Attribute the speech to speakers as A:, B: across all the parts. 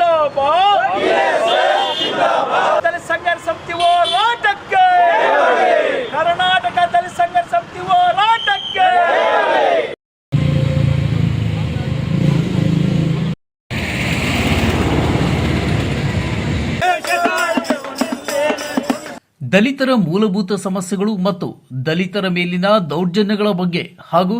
A: ಜಿಂದಾಬಾದ್. ದಲಿತ ಸಂಘರ್ಷ ಸಮಿತಿ
B: ದಲಿತರ ಮೂಲಭೂತ ಸಮಸ್ಯೆಗಳು ಮತ್ತು ದಲಿತರ ಮೇಲಿನ ದೌರ್ಜನ್ಯಗಳ ಬಗ್ಗೆ ಹಾಗೂ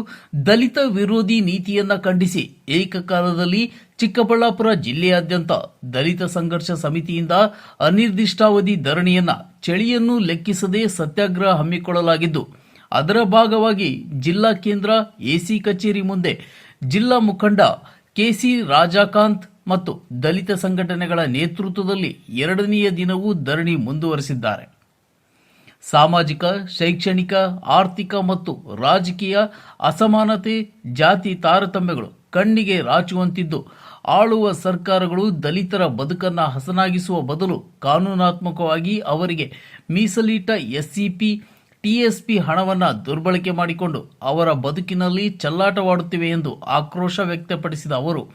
B: ದಲಿತ ವಿರೋಧಿ ನೀತಿಯನ್ನ ಖಂಡಿಸಿ ಏಕಕಾಲದಲ್ಲಿ ಚಿಕ್ಕಬಳ್ಳಾಪುರ ಜಿಲ್ಲೆಯಾದ್ಯಂತ ದಲಿತ ಸಂಘರ್ಷ ಸಮಿತಿಯಿಂದ ಅನಿರ್ದಿಷ್ಟಾವಧಿ ಧರಣಿಯನ್ನ ಚಳಿಯನ್ನು ಲೆಕ್ಕಿಸದೆ ಸತ್ಯಾಗ್ರಹ ಹಮ್ಮಿಕೊಳ್ಳಲಾಗಿದ್ದು, ಅದರ ಭಾಗವಾಗಿ ಜಿಲ್ಲಾ ಕೇಂದ್ರ ಎಸಿ ಕಚೇರಿ ಮುಂದೆ ಜಿಲ್ಲಾ ಮುಖಂಡ ಕೆಸಿ ರಾಜಾಕಾಂತ್ ಮತ್ತು ದಲಿತ ಸಂಘಟನೆಗಳ ನೇತೃತ್ವದಲ್ಲಿ ಎರಡನೆಯ ದಿನವೂ ಧರಣಿ ಮುಂದುವರೆಸಿದ್ದಾರೆ. ಸಾಮಾಜಿಕ, ಶೈಕ್ಷಣಿಕ, ಆರ್ಥಿಕ ಮತ್ತು ರಾಜಕೀಯ ಅಸಮಾನತೆ, ಜಾತಿ ತಾರತಮ್ಯಗಳು ಕಣ್ಣಿಗೆ ರಾಚುವಂತಿದ್ದು. ಆಳುವ ಸರ್ಕಾರಗಳು ದಲಿತರ ಬದುಕನ್ನು ಹಸನಾಗಿಸುವ ಬದಲು ಕಾನೂನಾತ್ಮಕವಾಗಿ ಅವರಿಗೆ ಮೀಸಲಿಟ್ಟ ಎಸ್ಸಿಪಿ, ಟಿಎಸ್ಪಿ ಹಣವನ್ನು ದುರ್ಬಳಕೆ ಮಾಡಿಕೊಂಡು ಅವರ ಬದುಕಿನಲ್ಲಿ ಚಲ್ಲಾಟವಾಡುತ್ತಿವೆ ಎಂದು ಆಕ್ರೋಶ ವ್ಯಕ್ತಪಡಿಸಿದ ಅವರು,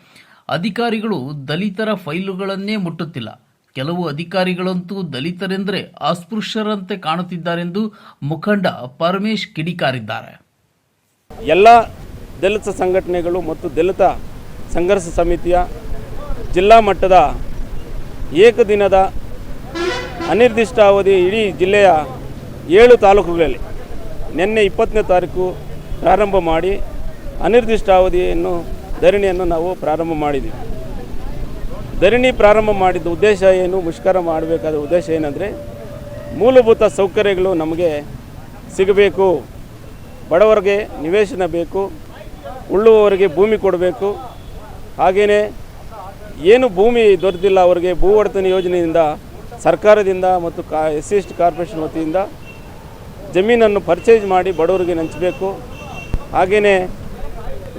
B: ಅಧಿಕಾರಿಗಳು ದಲಿತರ ಫೈಲುಗಳನ್ನೇ ಮುಟ್ಟುತ್ತಿಲ್ಲ. ಕೆಲವು ಅಧಿಕಾರಿಗಳಂತೂ ದಲಿತರೆಂದರೆ ಅಸ್ಪೃಶ್ಯರಂತೆ ಕಾಣುತ್ತಿದ್ದಾರೆಂದು ಮುಖಂಡ ಪರಮೇಶ್ ಕಿಡಿಕಾರಿದ್ದಾರೆ.
C: ಎಲ್ಲ ದಲಿತ ಸಂಘಟನೆಗಳು ಮತ್ತು ದಲಿತ ಸಂಘರ್ಷ ಸಮಿತಿಯ ಜಿಲ್ಲಾ ಮಟ್ಟದ ಏಕದಿನದ ಅನಿರ್ದಿಷ್ಟಾವಧಿ ಇಡೀ ಜಿಲ್ಲೆಯ ಏಳು ತಾಲೂಕುಗಳಲ್ಲಿ ನಿನ್ನೆ ಇಪ್ಪತ್ತನೇ ತಾರೀಕು ಪ್ರಾರಂಭ ಮಾಡಿ ಅನಿರ್ದಿಷ್ಟಾವಧಿಯನ್ನು ಧರಣಿಯನ್ನು ನಾವು ಪ್ರಾರಂಭ ಮಾಡಿದ್ದೀವಿ. ಧರಣಿ ಪ್ರಾರಂಭ ಮಾಡಿದ ಉದ್ದೇಶ ಏನು, ಮುಷ್ಕರ ಮಾಡಬೇಕಾದ ಉದ್ದೇಶ ಏನಂದರೆ, ಮೂಲಭೂತ ಸೌಕರ್ಯಗಳು ನಮಗೆ ಸಿಗಬೇಕು, ಬಡವರಿಗೆ ನಿವೇಶನ ಬೇಕು, ಉಳ್ಳುವವರಿಗೆ ಭೂಮಿ ಕೊಡಬೇಕು. ಹಾಗೆಯೇ ಏನು ಭೂಮಿ ದೊರೆತಿಲ್ಲ ಅವರಿಗೆ, ಭೂ ಒಡೆತನ ಯೋಜನೆಯಿಂದ, ಸರ್ಕಾರದಿಂದ ಮತ್ತು ಕಾ, S C S T corporation ವತಿಯಿಂದ ಜಮೀನನ್ನು ಪರ್ಚೇಸ್ ಮಾಡಿ ಬಡವರಿಗೆ ಹಂಚಬೇಕು. ಹಾಗೆಯೇ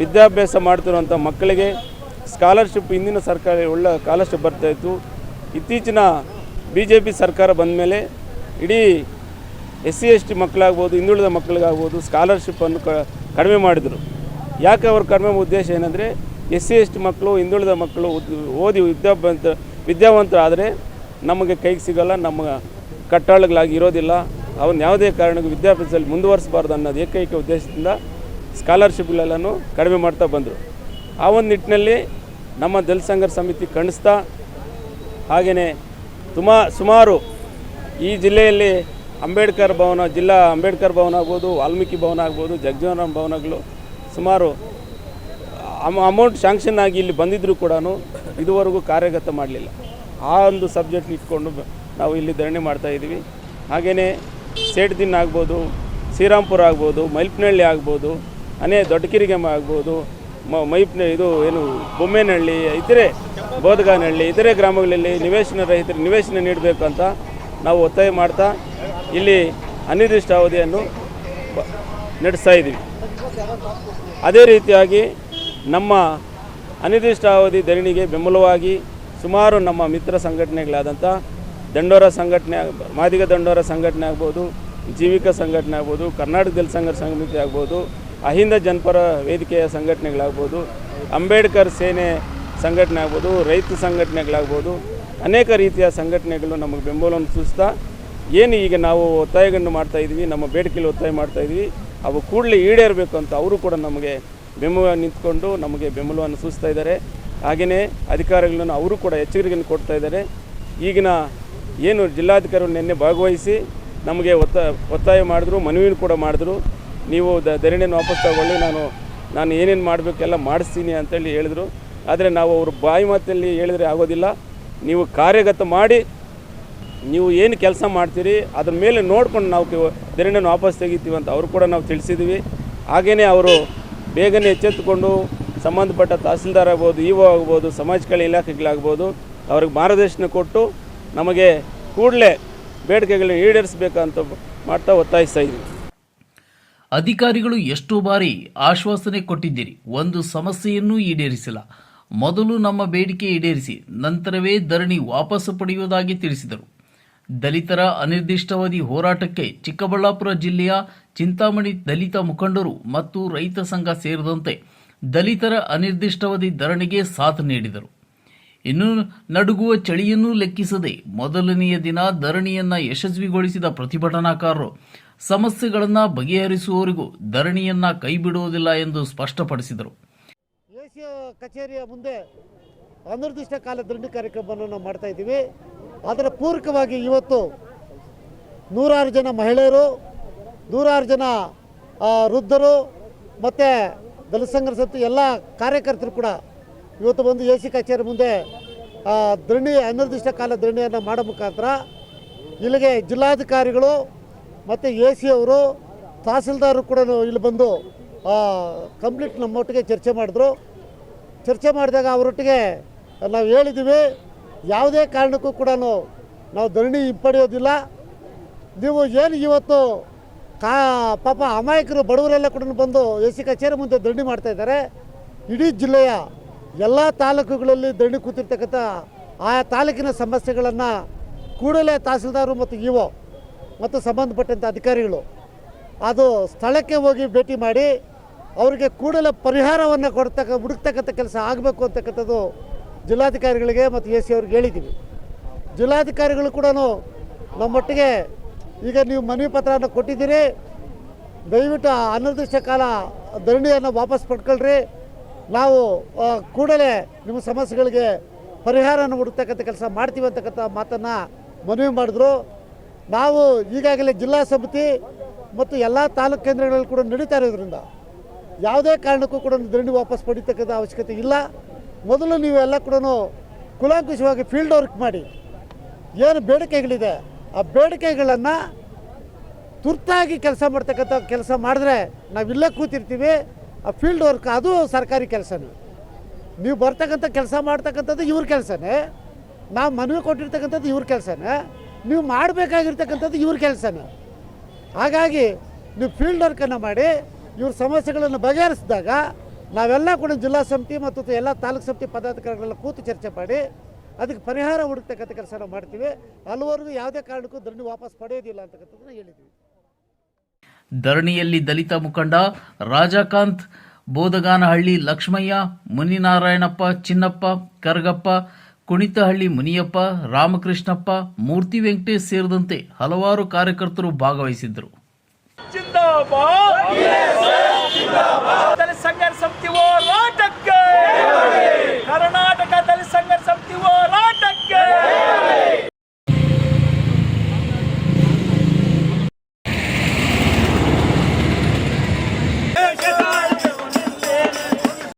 C: ವಿದ್ಯಾಭ್ಯಾಸ ಮಾಡ್ತಿರುವಂಥ ಮಕ್ಕಳಿಗೆ ಸ್ಕಾಲರ್ಶಿಪ್ ಹಿಂದಿನ ಸರ್ಕಾರ ಒಳ್ಳೆ ಸ್ಕಾಲರ್ಶಿಪ್ ಬರ್ತಾಯಿತ್ತು ಇತ್ತೀಚಿನ ಬಿ ಜೆ ಪಿ ಸರ್ಕಾರ ಬಂದ ಮೇಲೆ ಇಡೀ ಎಸ್ ಸಿ ಎಸ್ ಟಿ ಮಕ್ಕಳಾಗ್ಬೋದು, ಹಿಂದುಳಿದ ಮಕ್ಕಳಿಗಾಗ್ಬೋದು ಸ್ಕಾಲರ್ಶಿಪ್ಪನ್ನು ಕ, ಕಡಿಮೆ ಮಾಡಿದರು. ಯಾಕೆ ಅವರು ಕಡಿಮೆ ಉದ್ದೇಶ ಏನಂದರೆ ಎಸ್ ಸಿ ಎಸ್ ಟಿ ಮಕ್ಕಳು, ಹಿಂದುಳಿದ ಮಕ್ಕಳು ಓದಿ ವಿದ್ಯಾಭ್ಯಾಸ ವಿದ್ಯಾವಂತರಾದರೆ ನಮಗೆ ಕೈಗೆ ಸಿಗಲ್ಲ, ನಮ್ಮ ಕಟ್ಟಾಳುಗಳಾಗಿ ಇರೋದಿಲ್ಲ. ಅವನ್ನ ಯಾವುದೇ ಕಾರಣಕ್ಕೂ ವಿದ್ಯಾಭ್ಯಾಸದಲ್ಲಿ ಮುಂದುವರಿಸಬಾರ್ದು ಅನ್ನೋದು ಏಕೈಕ ಉದ್ದೇಶದಿಂದ ಸ್ಕಾಲರ್ಶಿಪ್ಗಳೆಲ್ಲನೂ ಕಡಿಮೆ ಮಾಡ್ತಾ ಬಂದರು. ಆ ಒಂದು ನಿಟ್ಟಿನಲ್ಲಿ ನಮ್ಮ ದಲಿತ ಸಮಿತಿ ಖಂಡಿಸ್ತಾ ಹಾಗೆಯೇ ತುಮ ಸುಮಾರು ಈ ಜಿಲ್ಲೆಯಲ್ಲಿ ಅಂಬೇಡ್ಕರ್ ಭವನ, ಜಿಲ್ಲಾ ಅಂಬೇಡ್ಕರ್ ಭವನ ಆಗ್ಬೋದು, ವಾಲ್ಮೀಕಿ ಭವನ ಆಗ್ಬೋದು, ಜಗಜೀವನರಾಮ್ ಭವನಗಳು ಸುಮಾರು ಅಮ ಅಮೌಂಟ್ ಶಾಂಕ್ಷನ್ ಆಗಿ ಇಲ್ಲಿ ಬಂದಿದ್ದರೂ ಕೂಡ ಇದುವರೆಗೂ ಕಾರ್ಯಗತ ಮಾಡಲಿಲ್ಲ. ಆ ಒಂದು ಸಬ್ಜೆಕ್ಟ್ ಇಟ್ಕೊಂಡು ನಾವು ಇಲ್ಲಿ ಧರಣಿ ಮಾಡ್ತಾ ಇದ್ದೀವಿ. ಹಾಗೆಯೇ ಸೇಠ್ದಿನ್ ಆಗ್ಬೋದು, ಶ್ರೀರಾಮ್ಪುರ ಆಗ್ಬೋದು, ಮೈಲ್ಪನಹಳ್ಳಿ ಆಗ್ಬೋದು ಅನೇ ದೊಡ್ಡಕಿರಿಗೆಮ್ಮ ಆಗ್ಬೋದು ಮೈಪ್ನ ಇದು ಏನು ಬೊಮ್ಮೇನಹಳ್ಳಿ ಇತರೆ ಬೋಧಗಾನಹಳ್ಳಿ ಇತರೆ ಗ್ರಾಮಗಳಲ್ಲಿ ನಿವೇಶನ ರಹಿತರು ನಿವೇಶನ ನೀಡಬೇಕು ಅಂತ ನಾವು ಒತ್ತಾಯ ಮಾಡ್ತಾ ಇಲ್ಲಿ ಅನಿರ್ದಿಷ್ಟ ಅವಧಿಯನ್ನು ನಡೆಸ್ತಾ ಇದ್ದೀವಿ. ಅದೇ ರೀತಿಯಾಗಿ ನಮ್ಮ ಅನಿರ್ದಿಷ್ಟಾವಧಿ ಧರಣಿಗೆ ಬೆಂಬಲವಾಗಿ ಸುಮಾರು ನಮ್ಮ ಮಿತ್ರ ಸಂಘಟನೆಗಳಾದಂಥ ದಂಡೋರ ಸಂಘಟನೆ ಮಾದಿಗ ದಂಡೋರ ಸಂಘಟನೆ ಆಗ್ಬೋದು, ಜೀವಿಕ ಸಂಘಟನೆ ಆಗ್ಬೋದು ಕರ್ನಾಟಕ ದಲಿತ ಸಂಘಟನೆ ಸಮಿತಿ ಆಗ್ಬೋದು ಅಹಿಂದ ಜನಪರ ವೇದಿಕೆಯ ಸಂಘಟನೆಗಳಾಗ್ಬೋದು, ಅಂಬೇಡ್ಕರ್ ಸೇನೆ ಸಂಘಟನೆ ಆಗ್ಬೋದು, ರೈತ ಸಂಘಟನೆಗಳಾಗ್ಬೋದು, ಅನೇಕ ರೀತಿಯ ಸಂಘಟನೆಗಳು ನಮಗೆ ಬೆಂಬಲವನ್ನು ಸೂಚಿಸ್ತಾ ಏನು ಈಗ ನಾವು ಒತ್ತಾಯಗಳನ್ನು ಮಾಡ್ತಾ ಇದ್ದೀವಿ, ನಮ್ಮ ಬೇಡಿಕೆಯಲ್ಲಿ ಒತ್ತಾಯ ಮಾಡ್ತಾ ಇದ್ದೀವಿ, ಅವು ಕೂಡಲೇ ಈಡೇರಬೇಕು ಅಂತ ಅವರು ಕೂಡ ನಮಗೆ ಬೆಂಬಲ ನಿಂತ್ಕೊಂಡು ನಮಗೆ ಬೆಂಬಲವನ್ನು ಸೂಚಿಸ್ತಾ ಇದ್ದಾರೆ. ಹಾಗೆಯೇ ಅಧಿಕಾರಿಗಳನ್ನು ಅವರು ಕೂಡ ಎಚ್ಚರಿಕೆಯನ್ನು ಕೊಡ್ತಾ ಇದ್ದಾರೆ. ಈಗಿನ ಏನು ಜಿಲ್ಲಾಧಿಕಾರಿಗಳು ನಿನ್ನೆ ಭಾಗವಹಿಸಿ ನಮಗೆ ಒತ್ತ, ಒತ್ತಾಯ ಮಾಡಿದ್ರು, ಮನವಿಯನ್ನು ಕೂಡ ಮಾಡಿದ್ರು. ನೀವು ದ ಧರಣಿಯನ್ನು ವಾಪಸ್ ತಗೊಳ್ಳಿ ನಾನು ನಾನು ಏನೇನು ಮಾಡಬೇಕೆಲ್ಲ ಮಾಡಿಸ್ತೀನಿ ಅಂತೇಳಿ ಹೇಳಿದರು. ಆದರೆ ನಾವು ಅವರು ಬಾಯಿ ಮಾತಲ್ಲಿ ಹೇಳಿದರೆ ಆಗೋದಿಲ್ಲ. ನೀವು ಕಾರ್ಯಗತ ಮಾಡಿ, ನೀವು ಏನು ಕೆಲಸ ಮಾಡ್ತೀರಿ, ಅದ್ರ ಮೇಲೆ ನೋಡ್ಕೊಂಡು ನಾವು ಧರಣಿಯನ್ನು ವಾಪಸ್ ತೆಗಿತೀವಿ ಅಂತ ಅವರು ಕೂಡ ನಾವು ತಿಳಿಸಿದ್ದೀವಿ ಹಾಗೇ ಅವರು ಬೇಗನೆ ಎಚ್ಚೆತ್ತುಕೊಂಡು ಸಂಬಂಧಪಟ್ಟ ತಹಸೀಲ್ದಾರ್ ಆಗ್ಬೋದು ಇ ಓ ಆಗ್ಬೋದು, ಸಮಾಜ ಕಲ್ಯಾಣ ಇಲಾಖೆಗಳಾಗ್ಬೋದು, ಅವ್ರಿಗೆ ಮಾರ್ಗದರ್ಶನ ಕೊಟ್ಟು ನಮಗೆ ಕೂಡಲೇ ಬೇಡಿಕೆಗಳನ್ನ ಈಡೇರಿಸಬೇಕಂತ ಮಾಡ್ತಾ ಒತ್ತಾಯಿಸ್ತಾ ಇದ್ದೀವಿ.
B: ಅಧಿಕಾರಿಗಳು ಎಷ್ಟೋ ಬಾರಿ ಆಶ್ವಾಸನೆ ಕೊಟ್ಟಿದ್ದೀರಿ. ಒಂದು ಸಮಸ್ಯೆಯನ್ನೂ ಈಡೇರಿಸಿಲ್ಲ. ಮೊದಲು ನಮ್ಮ ಬೇಡಿಕೆ ಈಡೇರಿಸಿ, ನಂತರವೇ ಧರಣಿ ವಾಪಸ್ ಪಡೆಯುವುದಾಗಿ ತಿಳಿಸಿದರು. ದಲಿತರ ಅನಿರ್ದಿಷ್ಟಾವಧಿ ಹೋರಾಟಕ್ಕೆ ಚಿಕ್ಕಬಳ್ಳಾಪುರ ಜಿಲ್ಲೆಯ ಚಿಂತಾಮಣಿ ದಲಿತ ಮುಖಂಡರು ಮತ್ತು ರೈತ ಸಂಘ ಸೇರಿದಂತೆ ದಲಿತರ ಅನಿರ್ದಿಷ್ಟಾವಧಿ ಧರಣಿಗೆ ಸಾಥ್ ನೀಡಿದರು. ಇನ್ನು ನಡುಗುವ ಚಳಿಯನ್ನೂ ಲೆಕ್ಕಿಸದೆ ಮೊದಲನೆಯ ದಿನ ಧರಣಿಯನ್ನ ಯಶಸ್ವಿಗೊಳಿಸಿದ ಪ್ರತಿಭಟನಾಕಾರರು ಸಮಸ್ಯೆಗಳನ್ನ ಬಗೆಹರಿಸುವವರಿಗೂ ಧರಣಿಯನ್ನ ಕೈಬಿಡುವುದಿಲ್ಲ ಎಂದು ಸ್ಪಷ್ಟಪಡಿಸಿದರು.
D: ಕಚೇರಿಯ ಮುಂದೆ ಅನಿರ್ದಿಷ್ಟ ಕಾಲ ದಂಡಿ ಕಾರ್ಯಕ್ರಮವನ್ನು ನಾವು ಮಾಡ್ತಾ ಇದ್ದೀವಿ. ಅದರ ಪೂರಕವಾಗಿ ಇವತ್ತು ನೂರಾರು ಜನ ಮಹಿಳೆಯರು, ನೂರಾರು ಜನ ವೃದ್ಧರು ಮತ್ತು ದಲಿತ ಎಲ್ಲ ಕಾರ್ಯಕರ್ತರು ಕೂಡ ಇವತ್ತು ಬಂದು ಎ ಸಿ ಕಚೇರಿ ಮುಂದೆ ಧರಣಿ, ಅನಿರ್ದಿಷ್ಟ ಕಾಲ ಧರಣಿಯನ್ನು ಮಾಡೋ ಮುಖಾಂತರ ಇಲ್ಲಿಗೆ ಜಿಲ್ಲಾಧಿಕಾರಿಗಳು ಮತ್ತು ಎ ಸಿ ಅವರು ತಹಸೀಲ್ದಾರರು ಕೂಡ ಇಲ್ಲಿ ಬಂದು ಕಂಪ್ಲೀಟ್ ನಮ್ಮೊಟ್ಟಿಗೆ ಚರ್ಚೆ ಮಾಡಿದ್ರು. ಚರ್ಚೆ ಮಾಡಿದಾಗ ಅವರೊಟ್ಟಿಗೆ ನಾವು ಹೇಳಿದ್ದೀವಿ ಯಾವುದೇ ಕಾರಣಕ್ಕೂ ಕೂಡ ನಾವು ಧರಣಿ ಹಿಂಪಡೆಯೋದಿಲ್ಲ. ನೀವು ಏನು ಇವತ್ತು ಕಾ, ಪಾಪ ಅಮಾಯಕರು ಬಡವರೆಲ್ಲ ಕೂಡ ಬಂದು ಎ ಸಿ ಕಚೇರಿ ಮುಂದೆ ಧರಣಿ ಮಾಡ್ತಾಯಿದ್ದಾರೆ ಇಡೀ ಜಿಲ್ಲೆಯ ಎಲ್ಲ ತಾಲೂಕುಗಳಲ್ಲಿ ಧರಣಿ ಕೂತಿರ್ತಕ್ಕಂಥ ಆಯಾ ತಾಲೂಕಿನ ಸಮಸ್ಯೆಗಳನ್ನು ಕೂಡಲೇ ತಹಸೀಲ್ದಾರು ಮತ್ತು ಇ ಒ ಮತ್ತು ಸಂಬಂಧಪಟ್ಟಂಥ ಅಧಿಕಾರಿಗಳು. ಅದು ಸ್ಥಳಕ್ಕೆ ಹೋಗಿ ಭೇಟಿ ಮಾಡಿ ಅವರಿಗೆ ಕೂಡಲೇ ಪರಿಹಾರವನ್ನು ಕೊಡ್ತಕ್ಕ, ಹುಡುಕ್ತಕ್ಕಂಥ ಕೆಲಸ ಆಗಬೇಕು ಅಂತಕ್ಕಂಥದ್ದು ಜಿಲ್ಲಾಧಿಕಾರಿಗಳಿಗೆ ಮತ್ತು ಎ ಸಿ ಅವ್ರಿಗೆ ಹೇಳಿದ್ದೀವಿ. ಜಿಲ್ಲಾಧಿಕಾರಿಗಳು ಕೂಡ ನಮ್ಮೊಟ್ಟಿಗೆ, ಈಗ ನೀವು ಮನವಿ ಪತ್ರವನ್ನು ಕೊಟ್ಟಿದ್ದೀರಿ, ದಯವಿಟ್ಟು ಅನಿರ್ದಿಷ್ಟ ಕಾಲ ಧರಣಿಯನ್ನು ವಾಪಸ್ ಪಡ್ಕೊಳ್ರಿ. ನಾವು ಕೂಡಲೇ ನಿಮ್ಮ ಸಮಸ್ಯೆಗಳಿಗೆ ಪರಿಹಾರನ ಹುಡುಕ್ತಕ್ಕಂಥ ಕೆಲಸ ಮಾಡ್ತೀವಿ ಅಂತಕ್ಕಂಥ ಮಾತನ್ನು ಮನವಿ ಮಾಡಿದ್ರು. ನಾವು ಈಗಾಗಲೇ ಜಿಲ್ಲಾ ಸಮಿತಿ ಮತ್ತು ಎಲ್ಲ ತಾಲೂಕು ಕೇಂದ್ರಗಳಲ್ಲಿ ಕೂಡ ನಡೀತಾ ಇರೋದ್ರಿಂದ ಯಾವುದೇ ಕಾರಣಕ್ಕೂ ಕೂಡ ಧರಣಿ ವಾಪಸ್ ಪಡಿತಕ್ಕಂಥ ಅವಶ್ಯಕತೆ ಇಲ್ಲ. ಮೊದಲು ನೀವೆಲ್ಲ ಕೂಡ ಕುಲಾಂಕುಷವಾಗಿ ಫೀಲ್ಡ್ ವರ್ಕ್ ಮಾಡಿ. ಏನು ಬೇಡಿಕೆಗಳಿದೆ, ಆ ಬೇಡಿಕೆಗಳನ್ನು ತುರ್ತಾಗಿ ಕೆಲಸ ಮಾಡ್ತಕ್ಕಂಥ ಕೆಲಸ ಮಾಡಿದ್ರೆ ನಾವು ಇಲ್ಲೇ ಕೂತಿರ್ತೀವಿ, ಆ ಫೀಲ್ಡ್ ವರ್ಕ್ ಅದು ಸರ್ಕಾರಿ ಕೆಲಸನೇ. ನೀವು ಬರ್ತಕ್ಕಂಥ ಕೆಲಸ ಮಾಡ್ತಕ್ಕಂಥದ್ದು ಇವ್ರ ಕೆಲಸನೇ, ನಾವು ಮನವಿ ಕೊಟ್ಟಿರ್ತಕ್ಕಂಥದ್ದು ಇವ್ರ ಕೆಲಸನೇ. ನೀವು ಮಾಡಬೇಕಾಗಿರ್ತಕ್ಕಂಥದ್ದು ಇವ್ರ ಕೆಲಸನ. ಹಾಗಾಗಿ ನೀವು ಫೀಲ್ಡ್ ವರ್ಕನ್ನು ಮಾಡಿ, ಇವ್ರ ಸಮಸ್ಯೆಗಳನ್ನು ಬಗೆಹರಿಸಿದಾಗ ನಾವೆಲ್ಲ ಕೂಡ ಜಿಲ್ಲಾ ಸಮಿತಿ ಮತ್ತು ಎಲ್ಲ ತಾಲೂಕು ಸಮಿತಿ ಪದಾಧಿಕಾರಿಗಳೆಲ್ಲ ಕೂತು ಚರ್ಚೆ ಮಾಡಿ, ಅದಕ್ಕೆ ಪರಿಹಾರ ಹುಡುಕ್ತಕ್ಕಂಥ ಕೆಲಸ ನಾವು ಮಾಡ್ತೀವಿ. ಅಲ್ಲಿವರೆಗೂ ಯಾವುದೇ ಕಾರಣಕ್ಕೂ ಧರಣಿ ವಾಪಸ್ ಪಡೆಯೋದಿಲ್ಲ ಅಂತಕ್ಕಂಥದ್ದನ್ನ ಹೇಳಿದ್ವಿ.
B: ಧರಣಿಯಲ್ಲಿ ದಲಿತ ಮುಖಂಡ ರಾಜಕಾಂತ್, ಬೋದಗಾನಹಳ್ಳಿ ಲಕ್ಷ್ಮಯ್ಯ, ಮುನಿನಾರಾಯಣಪ್ಪ, ಚಿನ್ನಪ್ಪ, ಕರಗಪ್ಪ ಕುಣಿತಹಳ್ಳಿ ಮುನಿಯಪ್ಪ ರಾಮಕೃಷ್ಣಪ್ಪ ಮೂರ್ತಿ ವೆಂಕಟೇಶ್ ಸೇರಿದಂತೆ ಹಲವಾರು ಕಾರ್ಯಕರ್ತರು ಭಾಗವಹಿಸಿದ್ದರು.
A: ಸಂಘರ್ಷ